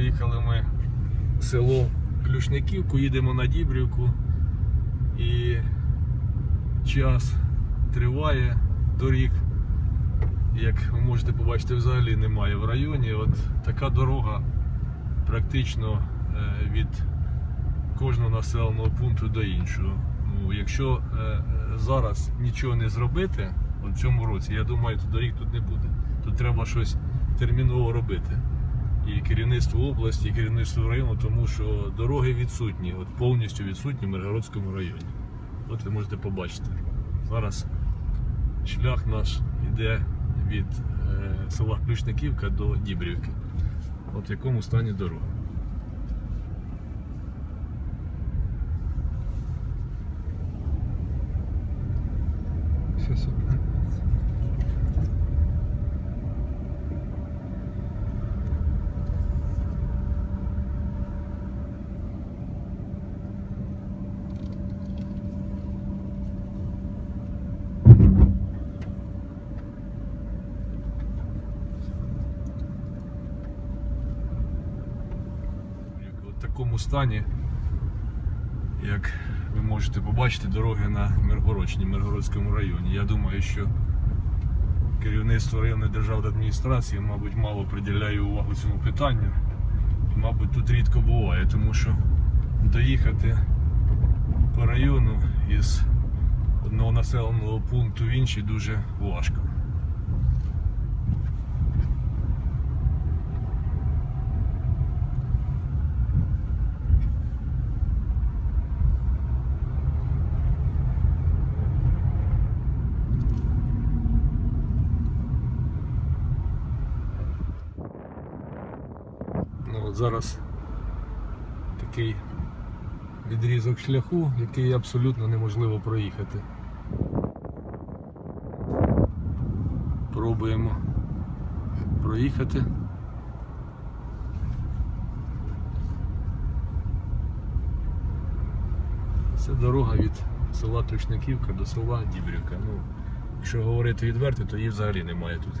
Проїхали ми село Ключниківку, їдемо на Дібрівку і час триває доріг. Як ви можете побачити, взагалі немає в районі. От така дорога практично е, від кожного населеного пункту до іншого. Ну, якщо е, зараз нічого не зробити в цьому році, я думаю, то доріг тут не буде. Тут треба щось терміново робити. І керівництво області, і керівництво району, тому що дороги відсутні, от повністю відсутні в Миргородському районі. От ви можете побачити. Зараз шлях наш йде від е, села Ключниківка до Дібрівки. От в якому стані дорога. Все супер. В такому стані, як ви можете побачити, дороги на Миргородщині, Миргородському районі. Я думаю, що керівництво районної державної адміністрації, мабуть, мало приділяє увагу цьому питанню. Мабуть, тут рідко буває, тому що доїхати по району із одного населеного пункту в інший дуже важко. Ну, от зараз такий відрізок шляху, який абсолютно неможливо проїхати. Пробуємо проїхати. Це дорога від села Ключниківка до села Дібрівка. Ну, якщо говорити відверто, то її взагалі немає тут.